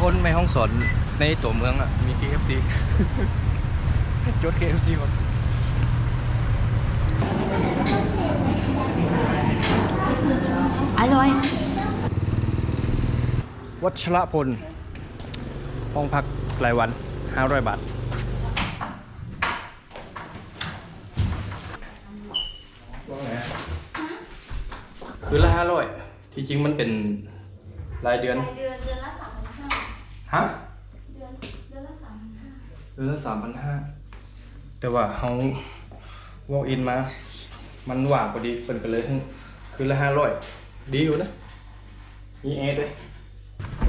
คนแม่ห้องสอนในตัวเมืองอะ มี KFC จด KFC ก่อนอร่อยวัชรพล ห้องพักรายวัน 500 บาท คือละห้าร้อยที่จริงมันเป็นรายเดือนเดือนเดือนละสามพันห้า ฮะเดือนเดือนละสามพันห้าเดือนละสามพันห้าแต่ว่าเขา walk in มา มันว่างพอดีเพิ่นก็เลยให้คือละห้าร้อยดีอยู่นะ มีแอร์ด้วย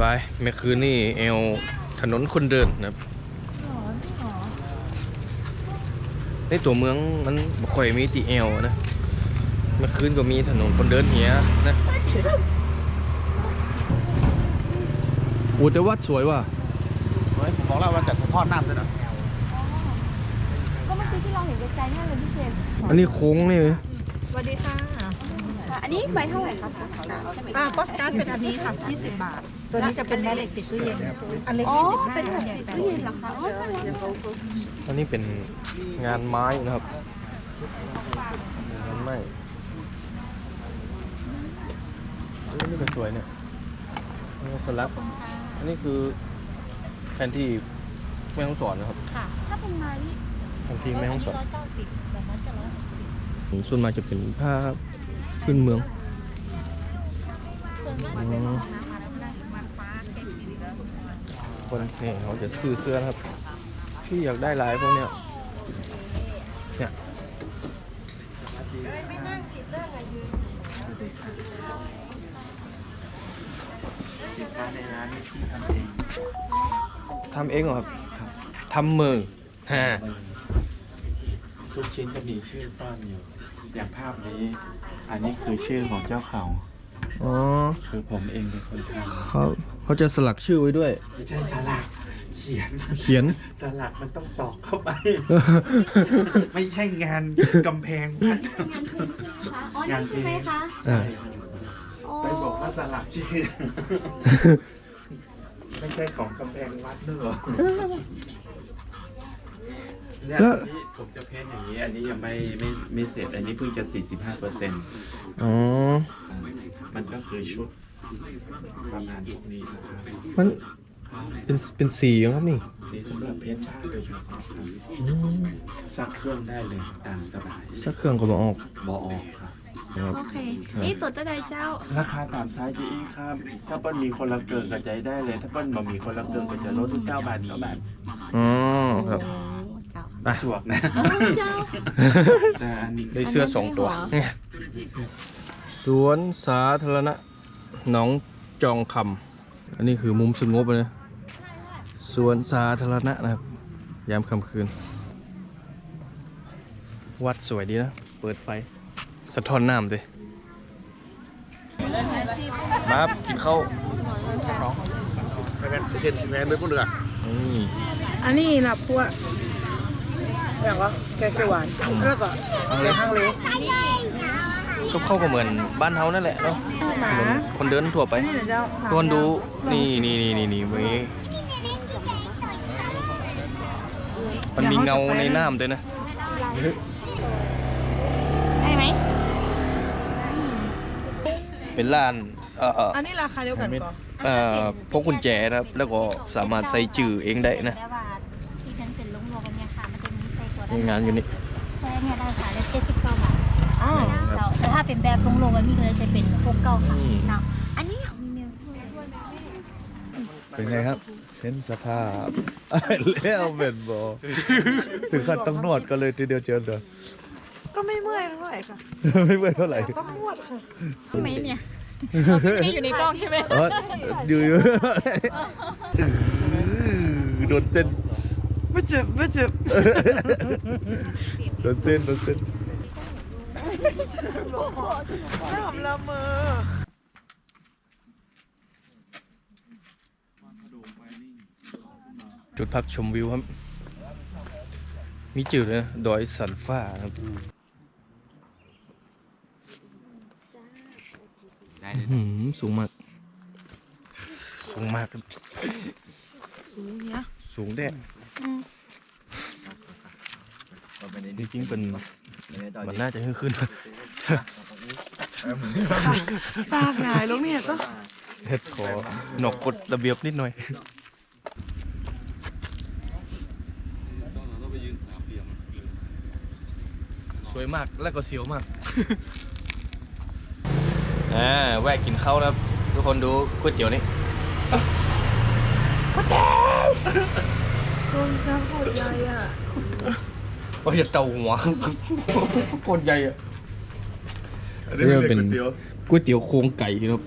บายเมื่อคืนนี่เอวถนนคนเดินนะครับหรอหรอในตัวเมืองมันบ่ค่อยมีตีเอวนะ เมื่อคืนก็มีถนนคนเดินเหียนะโอ้แต่วัดสวยว่ะเฮ้ยผมบอกแล้วว่าจะสะท้อนน้ำด้วยนะก็เมื่อกี้ที่เราเห็นไกลๆเนี่ยเลยพี่เจมส์อันนี้โค้งนี่ไหมสวัสดีค่ะ อันนี้ใบเท่าไหร่คะโพสต์การ์ดใช่ไหมอ่าโปสการ์ดเป็นอันนี้ค่ะ20 บาท ตัวนี้จะเป็นแม่เหล็กติดตู้เย็น อันเล็กอ๋อ25เป็นแบบใหญ่ติดแปดตู้เย็นเหรอคะอ๋อน่ารักอันนี้เป็นงานไม้นะครับงานไม้อันนี้ก็สวยเนี่ยอันนี้สลัก อันนี้คือแผนที่แม่ห้องสอนนะครับค่ะ ถ้าเป็นไม้นี่แผนที่แม่ห้องสอนร้อยเก้าสิบแบบนั้นจะร้อยหกสิบส่วนมากจะเป็นผ้าพื้นเมือง ส่วนมากอืจะเป็นมน้ำมาแล้วได้มันฟ้าเต็มสีแล้วคนนี่เขาจะซื้อเสื้อนะครับ ที่อยากได้ลายพวกเนี้ยเนี่ย สินค้าในร้านนี่พี่ทำเองทำเองเหรอครับทำมือฮะทุกชิ้นจะมีชื่อซ่อนอยู่ อย่างภาพนี้ อันนี้คือชื่อของเจ้าเขาอ๋อคือผมเองเป็นคนทเขาเขาจะสลักชื่อไว้ด้วยำไม่ใช่สลักเขียนเขียนสลักมันต้องตอกเข้าไป ไม่ใช่งานกำแพงวัดงานเพลงใช่ไหมคะอ๋ออ่านี่ใช่ไหมคะอ๋อไปบอก ว่าสลักชื่อ ไม่ใช่ของกำแพงวัดด้วยเหรอเนี่ยแล้ว อันนี้ผมจะเพ้นอย่างนี้ อันนี้ยังไม่ไม่ไม่เสร็จ อันนี้เพิ่งจะ 45เปอร์เซ็นต์อ๋อ มันก็คือชุดประมาณพวกนี้นะครับมัน เป็นเป็นสีเหรอครับนี่ สีสำหรับเพ้นท์ผ้าโดยเฉพาะครับอืมซักเครื่องได้เลยตามสบายสักเครื่องก็บออกบอออกครับ ครับ โอเค นี่ตัวเจ้าใดเจ้า ราคาตามไซส์จะอีกครับ ถ้าเปิ้ลมีคนละเกินก็ใจได้เลย ถ้าเปิ้ลบ่มีคนละเกินก็จะลดทุกเก้าบาทเก้าบาทอ๋อครับไปสวกนะเจ้า แต่อันนี้ได้เสื้อสองตัวอันนั้นไงสวนสาธารณะหนองจองคำอันนี้คือมุมสงบเลยนะ สวนสาธารณะนะครับ ยามค่ำคืน วัดสวยดีนะ เปิดไฟ สะท้อนน้ำด้วยมาครับกินข้าวไปกันเช่นแม่ไม่พูดเลยอะนี่อันนี้นะพวกอย่างว่าแกงเขียวหวานแล้วก็แกงข้างเล็กก็เข้าก็เหมือนบ้านเฮานั่นแหละเนาะหมาถนนคนเดินทั่วไปนี่นะเจ้าทุกคนดูนี่นี่นี่นี่นี่มี มันมีเงาในน้ำด้วยนะได้ไหมเป็นร้านเอ่อเอ่ออันนี้ราคาเดียวกันก่อนเอ่อพกกุญแจนะครับ แล้วก็สามารถใส่จื่อเองได้นะแต่ว่าที่ฉันเป็นลงรวมกันเนี่ยค่ะมันจะมีไส้ตัวมีงานอยู่นี่แซ่เนี่ยได้ค่ะแล้วเจ็ดสิบเก้าบาทอ๋อเราแต่ถ้าเป็นแบบลงรวมกันนี่เลยจะเป็นหกเก้าค่ะเนาะอันนี้มีเมลเป็นไงครับ เส้นสภาพแล้วเป็นบอถึงขั้นต้องนวดกันเลยทีเดียวเจอเดียวก็ไม่เมื่อยเท่าไหร่ค่ะ ไม่เมื่อยเท่าไหร่ต้องนวดค่ะทำไมเนี่ยนี่อยู่ในกล้องใช่ไหมเอออยู่อยู่โดนเส้นไม่เจ็บไม่เจ็บโดนเส้นโดนเส้นทำละเมอ จุดพักชมวิวครับ มีจืดเลยนะดอยสันฟ้าครับอื้อหือสูงมากสงมากครับสูงเนี้ยสูงแด้อืมจริงๆเป็นมันน่าจะขึ้นขึ้นปากหงายลงเนี่ยก็เฮ็ดขอหนอกกฎระเบียบนิดหน่อย สวยมากแล้วก็เสียวมากอ่าแวะกินข้าวนะครับ ทุกคนดูก๋วยเตี๋ยวนี่โดนจับหดใหญ่อะโอ้ยจะเตาหัวโคตรใหญ่อะนี่มันเป็นก๋วยเตี๋ยวโครงไก่ครับ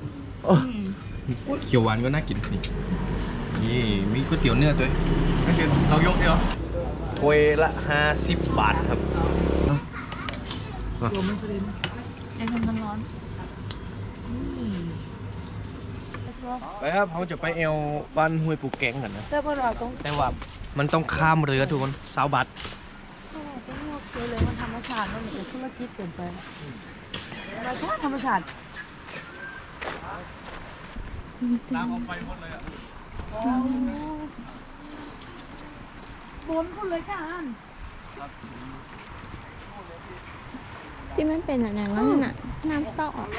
เขียวหวานก็น่ากินนี่นี่มีก๋วยเตี๋ยวเนื้อด้วยไม่ใช่เรายกเหรอถ้วยละห้าสิบบาทครับ รวมมันสลิมไอ้ทำมันร้อนไปครับเขาจะไปเอวบ้านห้วยปูแกงกันนะแต่พอเราต้องแต่ว่ามันต้องข้ามเรือทุกคนสาวบาทต้องงอกเลยเลยมันธรรมชาติมันเหมือนธุรกิจเกินไปอะไรก็ธรรมชาติน้ำเอาไปหมดเลยอะบนพูดเลยค่ะอัน ที่มันเป็นอย่างนั้นน่ะน้ำซอกไป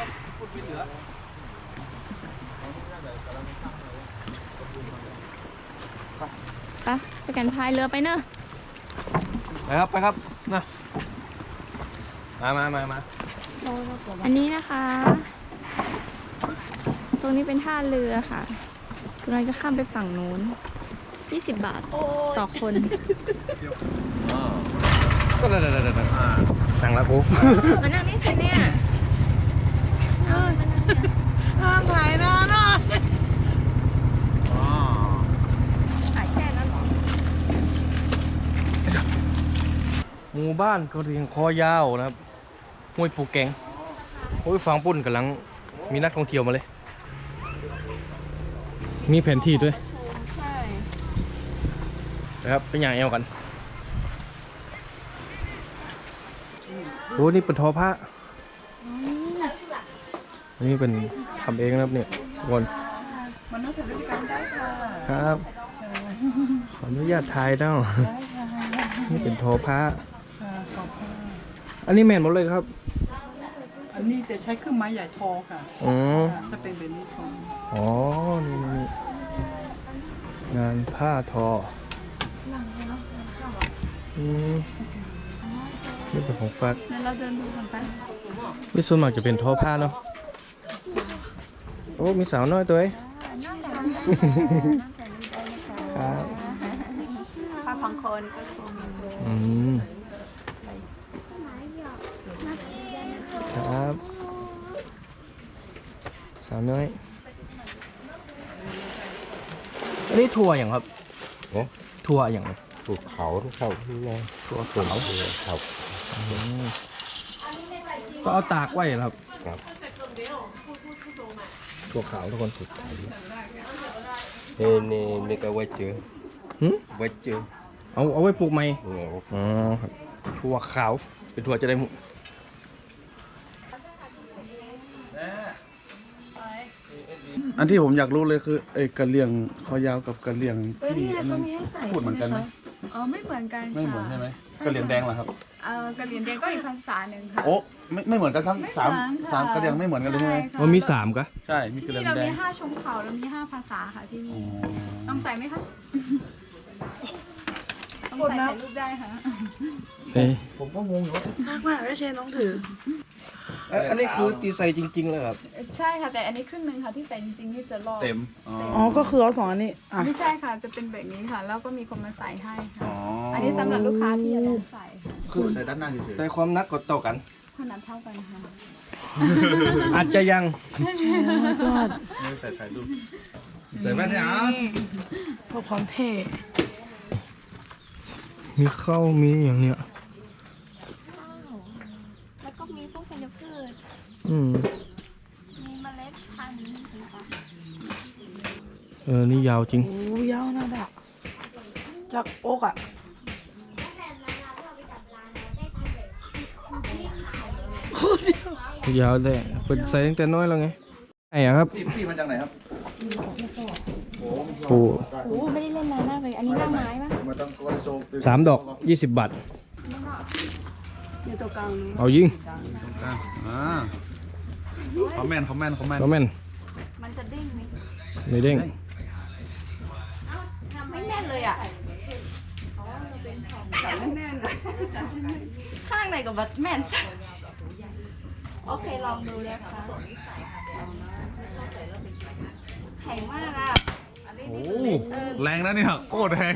จะกันพายเรือไปเนอะไปครับไปครับนะมามามามาอันนี้นะคะ ตรงนี้เป็นท่าเรือค่ะกำลังจะข้ามไปฝั่งนู้น20 บาทต่อคนก็ได้ได้ได้ได้ สั่งแล้วกูมานั่งนี่สิเนี่ยเอามานั่งเนี่ยห้ามถ่ายหน้าหน่อยขายแค่นั้นเหรอหมู่บ้านก็เรียงคอยาวนะครับห้วยปูแกงโอ้ยฟังปุ่นกำลังมีนักท่องเที่ยวมาเลย มีแผนที่ด้วยใช่นะครับเป็นอย่างเอวกัน โอ้นี่เป็นทอผ้า อันนี้เป็นทำเองนะครับเนี่ยทุกคนมันน่าจะด้วยกันได้ค่ะครับขออนุญาตถ่ายเด้านี่เป็นทอผ้าขอบคุณอันนี้แมนหมดเลยครับ อันนี้จะใช้เครื่องไม้ใหญ่ทอค่ะอ๋อจะเป็นแบบนี้ทออ๋อนี่นี่นี่งานผ้าทออืม นี่เป็นของฟักเดี๋ยวเราเดินดูกันไปนี่ส่วนมากจะเป็นทอผ้าเนาะ โอ้ มีสาวน้อยตัวเองครับป้าพังคนก็ชมอืมครับ สาวน้อย อันนี้ทัวร์อย่างครับเอ๊ะทัวร์อย่างไรภูเขาเขาที่ไงทั่วเขาเขา ก็เอาตากไว้เหรอครับครับถั่วขาวทุกคนเฮ้นี่นี่ก็ไว้เจอหึไว้เจอเอาเอาไว้ปลูกไหมเนี่ยอ๋อครับถั่วขาวเป็นถั่วจะได้หมุอันที่ผมอยากรู้เลยคือไอ้กระเลียงคอยาวกับกระเลียงที่อันนั้นพูดเหมือนกันไหมอ๋อไม่เหมือนกันไม่เหมือนค่ะใช่ไหมใช่กระเลียงแดงเหรอครับ เอ่อกะเหรี่ยงแดงก็อีกภาษาหนึ่งค่ะ โอ้ไม่ไม่เหมือนกันทั้งไม่สามเหอนค่สามกระเลียงไม่เหมือนกันเลยใช่ไหมค่ะมันมีสามกะใช่มีกที่ระเลียนี่งเราแดมีงห้าชมเผ่าเรามีห้าภาษาค่ะที่อ๋นี่อต้องใส่ไหมคะต้องใส่ถ่ายรูปได้ค่ะเอ้ยผมก็งงอยู่ว่ามากมากก็เชนน้องถือ เอ้ยอันนี้คือตีใส่จริงๆเลยครับใช่ค่ะ แต่อันนี้ครึ่งหนึ่งค่ะที่ใส่จริงๆนี่จะลอก เต็มอ๋ออ๋อ ก็คือเอาสองอันนี้ อะ ไม่ใช่ค่ะจะเป็นแบบนี้ค่ะ แล้วก็มีคนมาใส่ให้ค่ะอ๋ออัอันนี้สำหรับลูกค้าที่จะลองใส่ค่ะ คือใส่ด้านหน้าเฉยแต่ความหนักก็เท่ากันขนาดเท่ากันค่ะอาจจะยังๆไม่ใส่ถ่ายรูปใส่แว่นเนี่ยอะเพื่อความเท่มีข้าวมีอย่างเนี้ยแล้วก็มีพวกธัญพืชอืมมีเมล็ดพันธุ์ต่างเออนี่ยาวจริง โอ้ยาวนะดักจากอกอะ ยาวแต่เปิดใส่ตั้งแต่น้อยแล้วไงไอ้อะครับพี่พี่มาจากไหนครับปูโอ้ไม่ได้เล่นนานมากเลย อันนี้นั่งไม้ปะสามดอกยี่สิบบาทอยู่ตรงกลางเอายิงอ่าคอมเมนต์คอมเมนต์คอมเมนต์ก็แม่นมันจะเด้งไหมไม่เด้งไม่แม่นเลยอะจับแน่นๆนะจับแน่น ข้างในกับบัตแม่นโอเค ลองดูเลยค่ะแข็งมากอะโอ้แรงนะเนี่ยโคตรแรง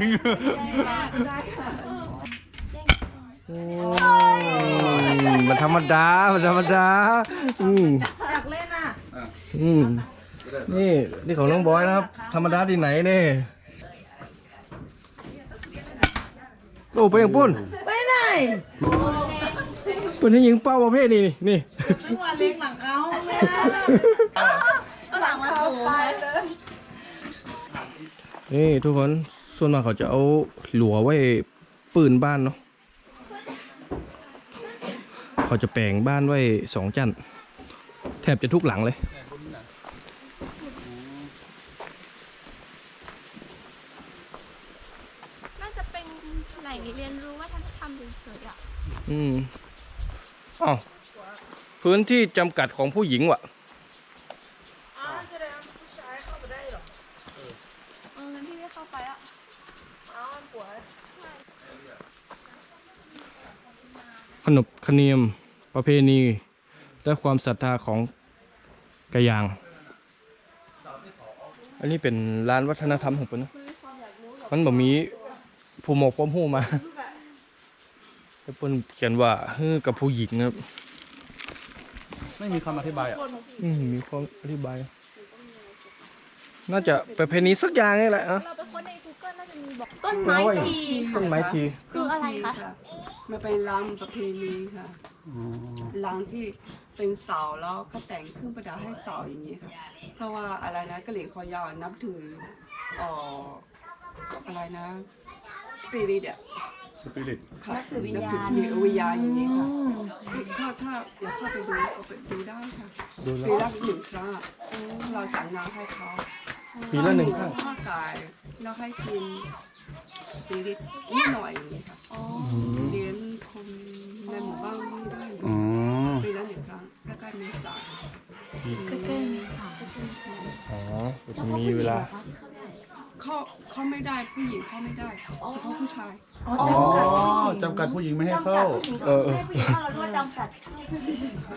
มันธรรมดา มันธรรมดา อืมอยากเล่นอะ อืมนี่ นี่ของน้องบอยนะครับ ธรรมดาที่ไหนเนี่ย โอ้ไปยังปุ้นไปไหนปุ้นที่ยิงเป้าประเภทนี้นี่นี่ไม่ว่าเลี้ยงหลังเขาเลยหลังมาสูงนี่ทุกคนส่วนมากเขาจะเอาหลัวไว้ปืนบ้านเนาะเขาจะแปลงบ้านไว้สองจันทร์แทบจะทุกหลังเลย น่าจะเป็นแหล่งเรียนรู้วัฒนธรรมเฉยๆ อะอืมอ้าวพื้นที่จำกัดของผู้หญิงวะอ๋อแสดงว่าผู้ชายเข้าไปได้หรอเอองั้นพี่ไม่เข้าไปอะอ๋อป่วยขนบขเนียมประเพณี และความศรัทธาของกะยาง อันนี้เป็นร้านวัฒนธรรมของเพิ่นเนอะมันบ่มีผู้หมกความหู้มาแล้ว เพิ่นเขียนว่าเฮ้อกับผู้หญิงนะครับ ไม่มีคำอธิบายอะอืมมีความอธิบาย น่าจะประเพณีสักอย่างนี่แหละอะเราไปค้นใน Google น่าจะมีบอกต้นไม้ทีต้นไม้ที คืออะไรคะมันเป็นรำประเพณีค่ะรำที่เป็นเสาแล้วก็แต่งเครื่องประดับให้เสาอย่างนี้ค่ะเพราะว่าอะไรนะกะเหรี่ยงคอยาวนับถือเอ่ออะไรนะ สปิริตอะสปิริตค่ะนับถือวิญญาณวิญญาณอย่างนี้ค่ะถ้าถ้าอยากเข้าไปดูก็ไปดูได้ค่ะดูแล้ปีวละหนึ่งครั้งอะเราจัดงานให้เขาปีละหนึ่งครั้งข้าวไก่แล้วให้กินชีวิตนิดหน่อยอย่างนี้ค่ะเลี้ยงคนในหมู่บ้านนี่ได้อยู่อ๋อปีละหนึ่งครั้งใกล้ๆเมษา ใกล้ๆมีสามอ๋อจะมีเวลา เข้าเข้าไม่ได้ผู้หญิงเข้าไม่ได้เฉพาะผู้ชายอ๋อจำกัดผู้หญิงไม่ให้เข้า เออเออผู้หญิงเข้าเราด้วยจำกัด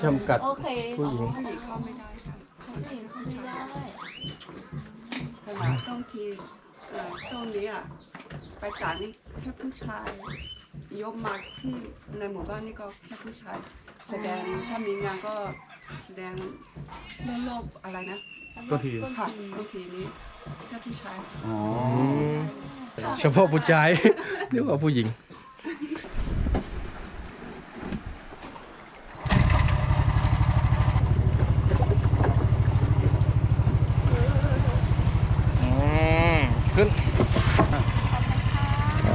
จำกัดโอเคผู้หญิงผู้หญิงเข้าไม่ได้ค่ะผู้หญิงเข้าไม่ได้ได้ขนาดต้องทีเอ่อตรงนี้อะไปศาลนี่แค่ผู้ชายยกมาที่ในหมู่บ้านนี่ก็แค่ผู้ชาย แสดงถ้ามีงานก็แสดงเรื่องโลกอะไรนะก็ทีค่ะบางทีนี้ แค่ผู้ชายอ๋อเฉพาะผู้ชายเรียกว่าผู้หญิงอืมขึ้น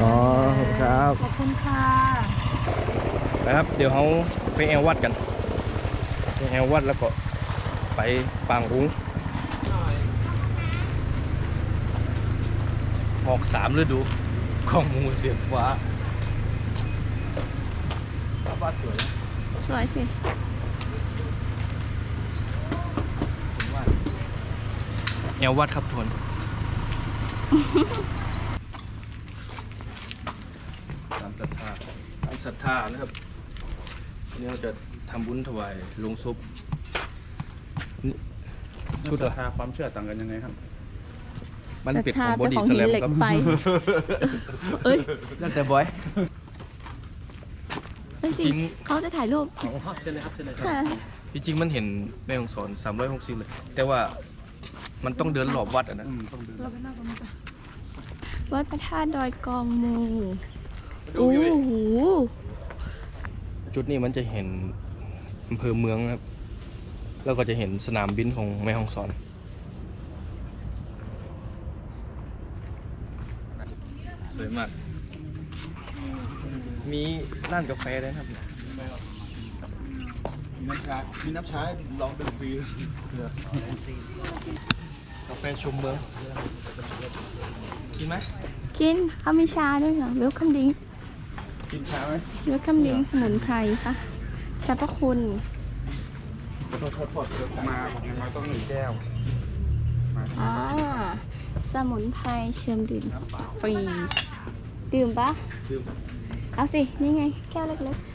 อ๋อครับขอบคุณค่ะไปครับ เดี๋ยวเขาไปแอววัดกัน ไปแอววัดแล้วก็ไปปางรุ้ง ออกสามฤดูของหมูเสียบฟ้าวัดสวยนะสวยสิผมว่าแอววัดครับทุกคนตามศรัทธาตามศรัทธานะครับวันนี้เราจะทำบุญถวายลงศพนี่ชุดราคาความเชื่อต่างกันยังไงครับ มันเป็นของบอเป็นดี้ของสหินแลมเหล็กครับไฟเอ้ยนั่นแต่บอยไปสิจริงเขาจะถ่ายรูปเชิญเลยครับเชิญเลยค่ะจริงๆมันเห็นแม่ของสอน360เลย แต่ว่ามันต้องเดินรอบวัดอะนะอืมต้องเดินวัดพระธาตุดอยกองมูดูโอ้อยู่ดิโหจุดนี้มันจะเห็นอำเภอเมืองนะครับ แล้วก็จะเห็นสนามบินของแม่ฮ่องสอน สวยมาก มีร้านกาแฟด้วยครับมีน้ำชา มีน้ำชาให้ลองดื่มฟรีกาแฟชมเมืองกินไหมกินเขามีชาด้วยเหรอ welcome drink กินชาไหม welcome drink สมุนไพรค่ะสรรพคุณ มาผมยังมาต้องหนึ่งแก้ว อ่าสมุนไพรเชิมดื่มฟรี ดื่มปะดื่มเอาสิ นี่ไง แก้วเล็กๆ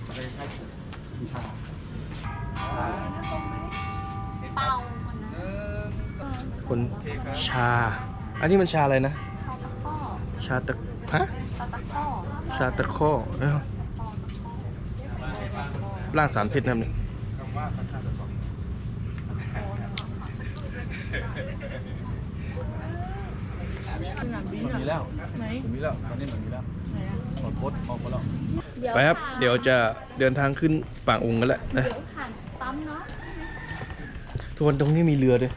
เป่าคนชา อันนี้มันชาอะไรนะ ชาตะฮะชาตะข้อเอ้าล่างสารพิษนะครับ เนี่ยมีแล้วมีแล้วตอนนี้มันมีแล้วขอโพสต์ออกมาแล้วไปครับ เดี๋ยวจะเดินทางขึ้นป่างองค์กันแล้วนะเดี๋ยวผ่านปั๊มเนาะทุกคนตรงนี้มีเรือด้วย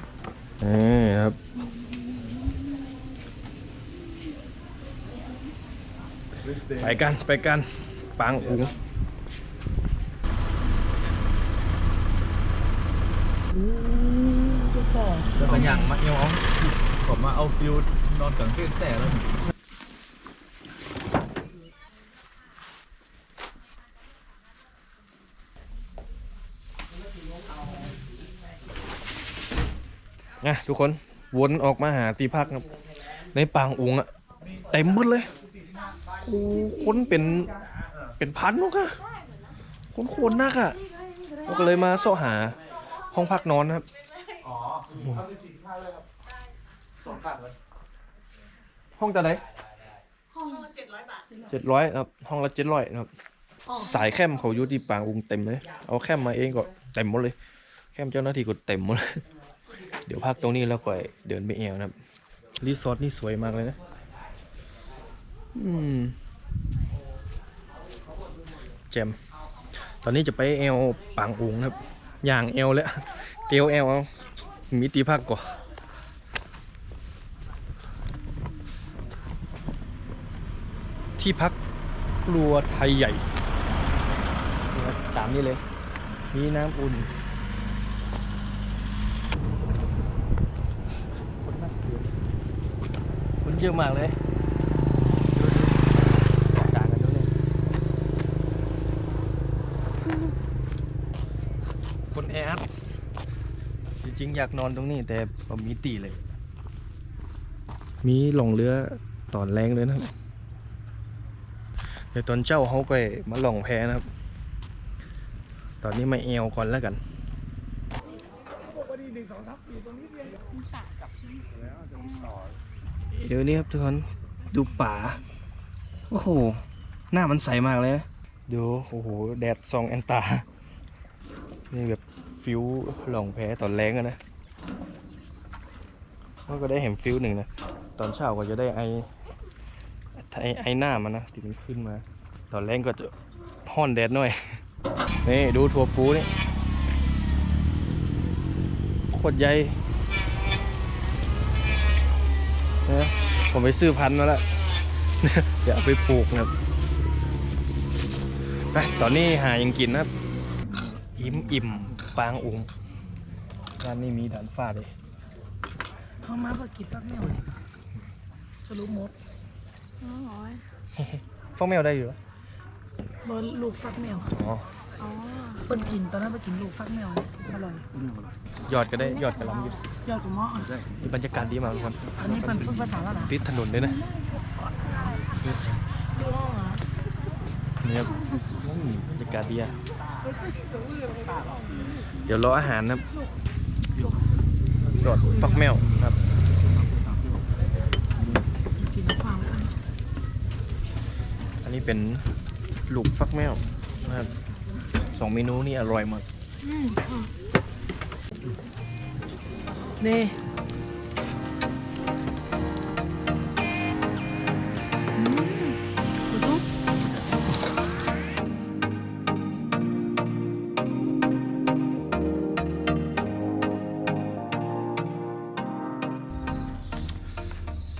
นี่ครับ ไปกันไปกันปางอุ๋งแล้วก็อย่างมาเอวผม มาเอาฟิลนอนกลางเต้นแต่แล้วนะทุกคนวนออกมาหาตีพักครับในปางอุงอะเต็มหมดเลยโอ้คนเป็นเป็นพันลูกอะคนโคนนักอะเราก็เลยมาเสาะหาห้องพักนอนครับ ห้องแต่ไหนห้องเจ็ดร้อยบาทเจ็ดร้อยครับ ห้องละเจ็ดร้อยนะครับ สายแคมเขาอยู่ที่ปางอุงเต็มเลย เอาแคมมาเองก็เต็มหมดเลย แคมเจ้าหน้าที่ก็เต็มหมดเลย เดี๋ยวพักตรงนี้แล้วก็เดินไปเอวนะครับ รีสอร์ทนี่สวยมากเลยนะ อืมแจมตอนนี้จะไปเอวปางอุงนะครับ อย่างเอวแล้ว เตียวเอวเอามีตีพักก่อน ที่พักครัวไทยใหญ่ตามนี้เลย มีน้ำอุ่นคนมากเยอะคนเยอะมากเลยคนแอดจริงๆ อยากนอนตรงนี้แต่ผมมีตีเลย มีหลงเรือตอนแรงเลยนะครับ ดี๋ยวตอนเจ้าเขาก็มาหลองแพนะครับ ตอนนี้มาเอวก่อนแล้วกันเดี๋ยวนี้ครับทุกคนดูป่า โอ้โห หน้ามันใสมากเลยนะดูโอ้โห แดดซองแอนตา นี่แบบฟิวหลองแพ้ตอนแรงอะนะก็ได้เห็นฟิวหนึ่งนะ ตอนเช้าก็จะได้ไอ ไอไอหน้ามันนะที่มันขึ้นมา ตอนแรกก็จะห่อนแดดหน่อย นี่ดูถั่วปูนี่โคตรใหญ่นะผมไปซื้อพันธุ์มาแล้วเดี๋ยวเอาไปปลูกนะครับไปตอนนี้หายังกินนะครับ อิ่มอิ่มปางอุงร้านนี้มีด่านฟ้าเลยเขามาเพื่อกินฟักแมวเลยสรุปหมด อ๋อฟ้องแมวได้อยู่เหรอบอลูกฟักแมวอ๋ออ๋อเปิ้นกินตอนนั้นไปกินลูกฟักแมวอร่อยยอดก็ได้ยอดกระหลำอยู่ยอดกับหม้ออะมีบรรยากาศดีมากทุกคนอันนี้เป็นฝึกภาษาแล้วนะติดถนนเลยนะดูห้องเหรอเนี่ยครับอืมบรรยากาศดีอะเดี๋ยวรออาหารนะครับยอดฟักแมวครับ กินฟัง อั นนี้เป็นลูกฟักแมวนะครับสองเมนูนี่อร่อยมากนี่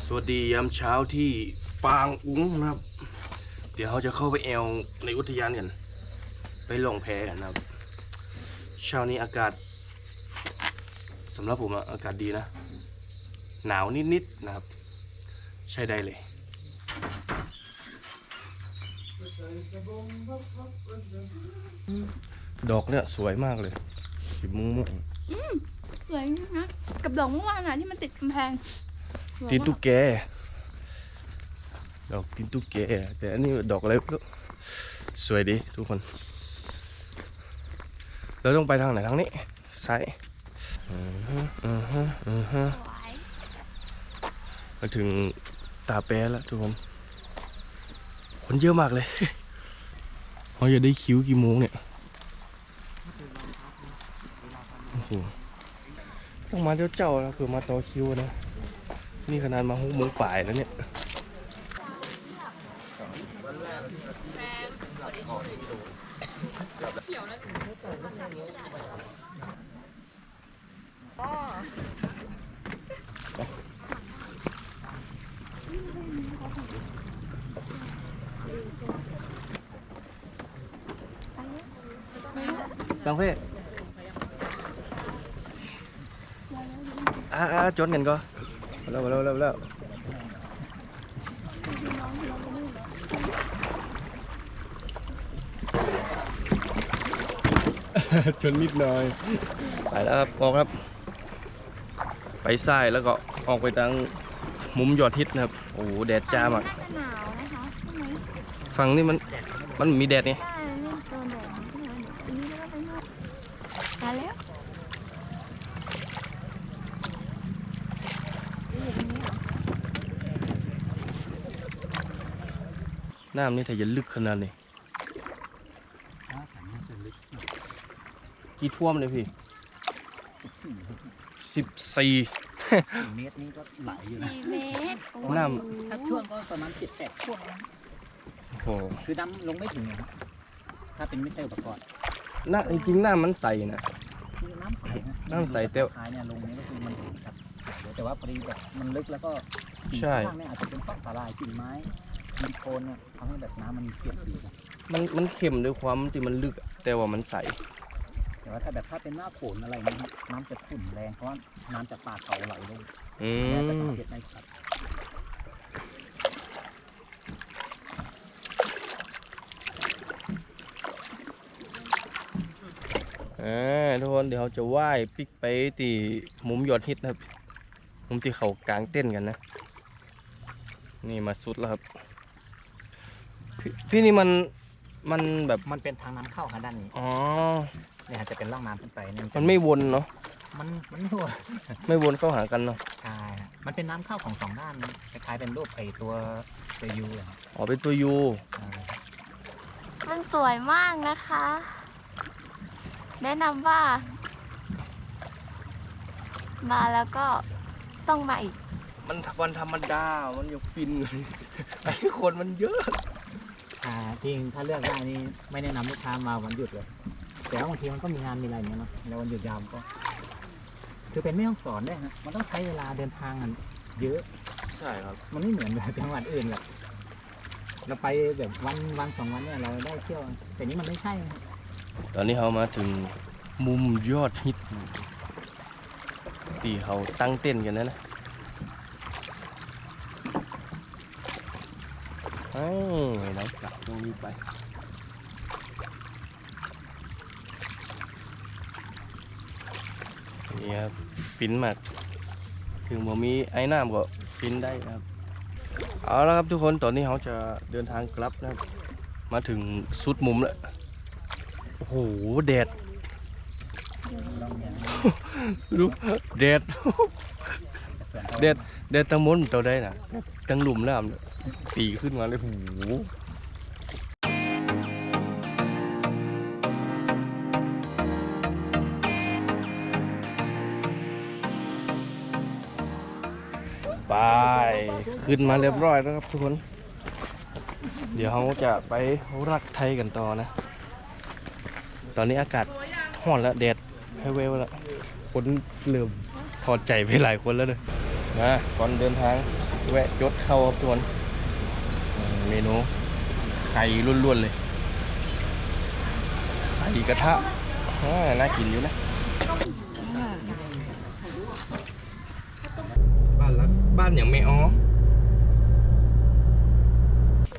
สวัสดียามเช้าที่ปางอุ้งนะครับ เดี๋ยวเขาจะเข้าไปแอลในอุทยานกัน ไปลงแพกันนะครับ เช้านี้อากาศสำหรับผมอะอากาศดีนะ หนาวนิดๆนะครับ ใช้ได้เลยดอกเนี่ยสวยมากเลยสีม่วงสวยนะกับดอกเมื่อวานน่ะที่มันติดกำแพงสวยๆตีนมาตุ๊กแก ดอกตีนตุ๊กแกแต่อันนี้ดอกอะไรไม่รู้สวยดีทุกคน เราต้องไปทางไหนทางนี้ซ้ายอือฮึอือฮึอือฮมาถึงตาแปรแล้วทุกคน คนเยอะมากเลยเขาจะได้คิ้วกี่โมงเนี่ยโอ้โหต้องมาเจ้าๆแล้วเผื่อมาต่อคิวนะ นี่ขนาดมาหกโมงป่ายแล้วเนี่ย บางเพ่อ่าอ่าจนกันก็มาแล้วมาแล้วมาแล้วมาแล้ว จนนิดหน่อย ไปแล้วครับออกครับ ไปซ้ายแล้วก็ออกไปทางมุมยอดฮิตนะครับ โอ้โหแดดจ้ามากน่าจะหนาวนะคะใช่ไหมฝั่งนี้มันมันมีแดดไงใช่นี่ตัวแดดมันก็หนาวอยู่อันนี้ก็ไปนู่นมาแล้วนี่อยู่ตรงนี้เหรอน้ำนี่ถ้าจะลึกขนาดนี้ กี่ท่วมเลยพี่สิบสี่เมตรนี้ก็ไหลอยู่นะสี่เมตรโอ้โหน้ถ้าช่วงก็ประมาณเจ็ดแปดช่วงนะโอ้โหคือน้ำลงไม่ถึงเนี่ยครับถ้าเป็นไม่ใช่อุปกรณ์น้ำจริงๆน้ำมันใสนะ คือน้ำใสนะน้ำใสแต่ท้ายเนี่ยลงเนี่ยก็คือมันถึงครับแต่ว่าพอดีแบบมันลึกแล้วก็กิ่งใช่ ข้างเนี่ยอาจจะเป็นเพราะสาลายกิ่งไม้ดินโคลนเนี่ยทำให้แบบน้ำมันเปลี่ยนสีครับมันมันเค็มด้วยความที่มันลึกอะแต่ว่ามันใส แต่ว่าถ้าแบบถ้าเป็นหน้าฝนอะไรเนี่ยครับน้ำจะขุ่นแรงเพราะว่าน้ำจากป่าเขาไหลลงอืเนี่ยจะมสังเกตได้ครับอ่าทุกคนเดี๋ยวเราจะว่ายปิกไปที่มุมยอดฮิตนะครับ มุมที่เขากลางเต้นกันนะ นี่มาสุดแล้วครับพี่พี่นี่มันมันแบบมันเป็นทางน้ำเข้าค่ะด้านนี้ อ๋อ เนี่ยจะเป็นร่องน้ำขึ้นไปเยจะมันไม่วนเนาะมันมันไม่ทั่วไม่วนเข้าหากันเนาะใช่ฮะมันเป็นน้ำเข้าของสองด้านนะคล้ายๆเป็นรูปไอตัวตัวยูอะครับอ๋อเป็นตัวยูอ่า มันสวยมากนะคะ แนะนำว่า มาแล้วก็ต้องมาอีก มันวันธรรมดา มันยังฟินไอ้คนมันเยอะ อ่าจริงถ้าเลือกได้นี่ไม่แนะนำลูกค้ามาวันหยุดเลย แต่ว่าบางทีมันก็มีงานมีอะไรอย่างเงี้ยเนาะแล้ววันหยุดยาวมันก็ คือเป็นไม่ต้องสอนได้วยฮะมันต้องใช้เวลาเดินทางกันเยอะ ใช่ครับ มันไม่เหมือนแบบจังหวัดอื่นแบบเราไปแบบวันวันสองวันเนี่ยเราได้เที่ยว แต่นี้มันไม่ใช่นะตอนนี้เขามาถึงมุมยอดฮิตตีเขาตั้งเต้นกันนะนะเอ้ยไหนกลับตรงนี้ไป นี่ครับฟินมากถึงผมมีไอ้น้ำก็ฟินได้ครับ เอาละครับทุกคนตอนนี้เขาจะเดินทางกลับนะครับ มาถึงสุดมุมแล้ว โอ้โหแดดดูแดดแดดแดดตั้งมนตัวได้นะตั้งหลุมแล้วตีขึ้นมาเลยโอ้โห ขึ้นมาเรียบร้อยแล้วครับทุกคน เดี๋ยวเราจะไปรักไทยกันต่อนะ ตอนนี้อากาศร้อนแล้วแดดให้เวลแล้วคนเริ่มถอดใจไปหลายคนแล้วเลยนะก่อนเดินทางแวะจดเข้าครับทุกคนเมนูไข่ล้วนๆเลยไข่กระทะน่ากินอยู่นะบ้านหลังานอย่างไม่อ้อ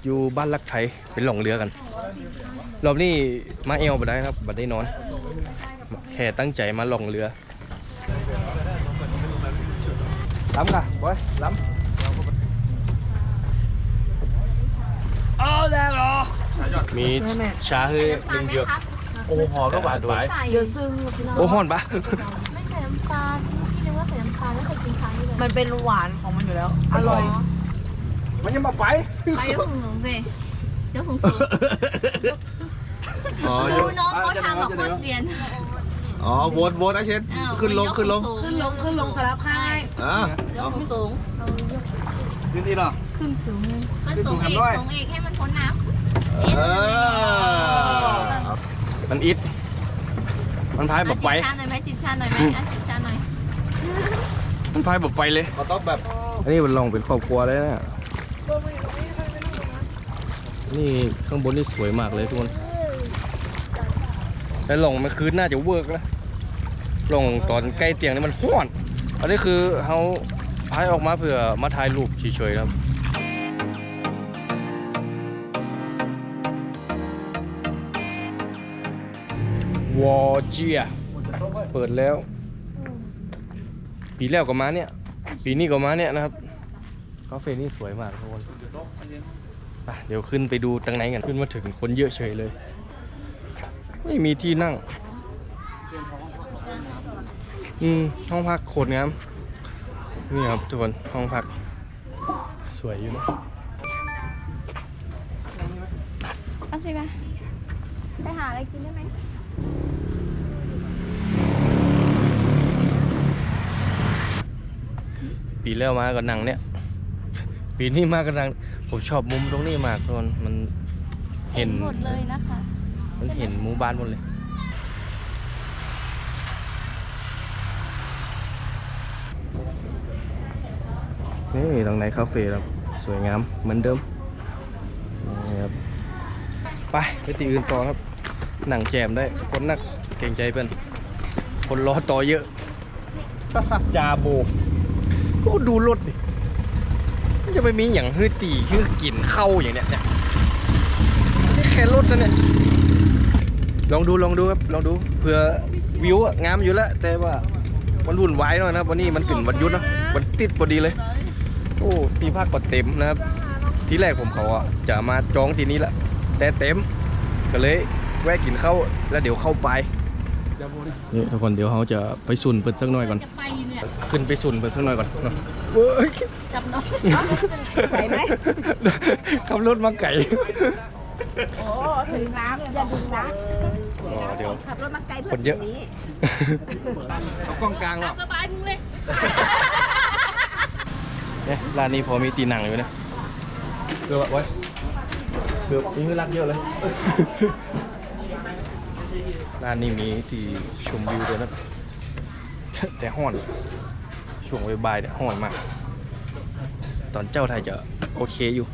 อยู่บ้านรักไทยเป็นหลงเรือกัน รอบนี้มาเอวบ่ได้ครับบ่ได้นอน แค่ตั้งใจมาหลงเรือล้ำค่ะบอยล้ำเอาแล้วเหรอมีชาให้ดึงเยอะโอ้หอก็หวานไปเดี๋ยวซึ่งพี่น้องโอ้ห่อนปะไม่ใส่น้ำตาลพี่นึกว่าใส่น้ำตาลแล้วเคยกินครั้งนี้เลยมันเป็นหวานของมันอยู่แล้ว อร่อย มันยังมาไป ไปยกสูงสูงสิยกสูงสูงอ๋อดูน้องเขาทำแบบโคตรเซียนอ๋อโวนโวนนะเชนอ้าวขึ้นลงขึ้นลงขึ้นลงขึ้นลงสลับข้างอ่ายกสูงสูงขึ้นที่หรอ ขึ้นสูงขึ้ขึ้นนสูสูงงอีกทำด้วย สูงอีกให้มันพ้นน้เออมันอิดมันพายำแบบไปจิบชาหน่อยไหมจิบชาหน่อยไหมอะจิบชาหน่อยมันพายแบบไปเลย เขาต้องแบบอันนี้มันลองเป็นครอบครัวเลยนะ นี่ข้างบนนี่สวยมากเลยทุกคนแต่ลงมันคืนน่าจะเวิร์กแล้วลงตอนใกล้เตียงนี่มันห้อนอันนี้คือเขาพายออกมาเพื่อมาถ่ายรูปเฉยๆครับ วอเจียเปิดแล้ว ปีแล้วก็มาเนี่ย ปีนี้ก็มาเนี่ยนะครับ คาเฟ่นี่สวยมากทุกคนไปเดี๋ยวขึ้นไปดูตังไหนกันขึ้นมาถึงคนเยอะเฉยเลย ไม่มีที่นั่ง อืมห้องพักโคตรงามนี่ครับทุกคนห้องพัก สวยอยู่นะเอาสิปะไปหาอะไรกินได้ไหมปีแล้วมาก็นั่งเนี่ย ปีนี้มาก็นั่งผมชอบมุมตรงนี้มากทุกคนมันเห็นหมดเลยนะคะมันเห็นหมู่บ้านหมดเลยนี่ตรงไหนคาเฟ่ครับสวยงามเหมือนเดิมนี่ครับไปไปตีอื่นต่อครับหนังแจมได้คนนักเก่งใจเพื่อนคนรอต่อเยอะจาโบโอ้ดูรถดิมัน จะไปมีอย่างฮือตีคือกลิ่นเข้าอย่างเนี้ยเนี่ยนี่แค่รถนะเนี่ยลองดูลองดูครับลองดูเผื่อวิวอะงามอยู่แล้วแต่ว่ามันวุ่นวายหน่อยนะครับวันนี้มันถึงวันยุดเนะวันติดพอดีเลย โอ้ที่พักก็เต็มนะครับ ที่แรกผมเขาอะจะมาจองที่นี้แหละแต่เต็ม ก็เลยแวะกินข้าวแล้วเดี๋ยวเข้าไปนี่ทุกคนเดี๋ยวเขาจะไปสุ่นเปิดสักหน่อยก่อน ขึ้นไปสุ่นเปิดสักหน่อยก่อนเนอะเว้ย จับน้องไหวไหมขับรถมาไก่โอ้ถึงน้ำอย่าดึงนะอ๋อเดี๋ยวขับรถมาไกลเพื่คนเยอะนี้เอากล้องกลางเนาะสบายมึงเลยเนี่ยร้านนี้พอมีตีหนังอยู่นะเกือบไว้เกือบมีเงินรักเยอะเลยร้านนี้มีที่ชมวิวด้วยนะแต่ห้อนช่วงบ่ายๆเนี่ยห้อนมาก ตอนเจ้าไทยจะโอเคอยู่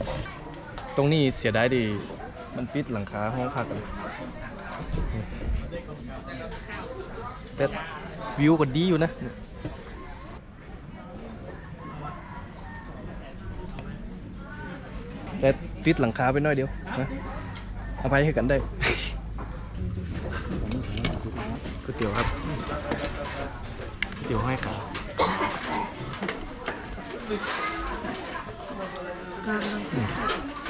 ตรงนี้เสียดายดีมันปิดหลังคาห้องพักกันแต่วิวก็ดีอยู่นะแต่ติดหลังคาไปหน้อยเดียวนะอภัยให้กันได้ก๋วยเตี๋ยวครับก๋วยเตี๋ยวให้ขา 刚刚